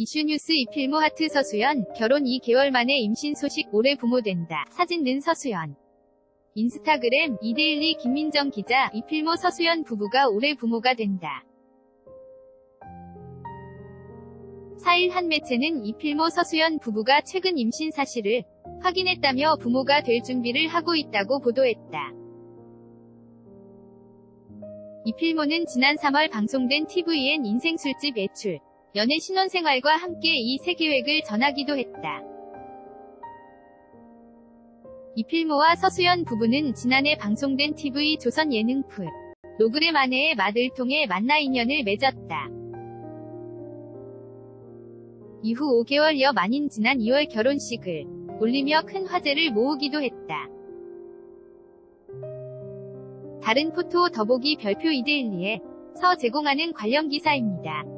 이슈뉴스 이필모 하트 서수연, 결혼 2개월 만에 임신 소식 올해 부모된다. 사진 는 서수연. 인스타그램 이데일리 김민정 기자 이필모 서수연 부부가 올해 부모가 된다. 4일 한 매체는 이필모 서수연 부부가 최근 임신 사실을 확인했다며 부모가 될 준비를 하고 있다고 보도했다. 이필모는 지난 3월 방송된 TVN 인생 술집 애출, 연애 신혼생활과 함께 이새 계획을 전하기도 했다. 이필모와 서수연 부부는 지난해 방송된 TV 조선 예능 풀 로그램 아내의 말을 통해 만나 인연을 맺었다. 이후 5개월여 만인 지난 2월 결혼식을 올리며 큰 화제를 모으기도 했다. 다른 포토 더보기 별표 이데일리에 서 제공하는 관련 기사입니다.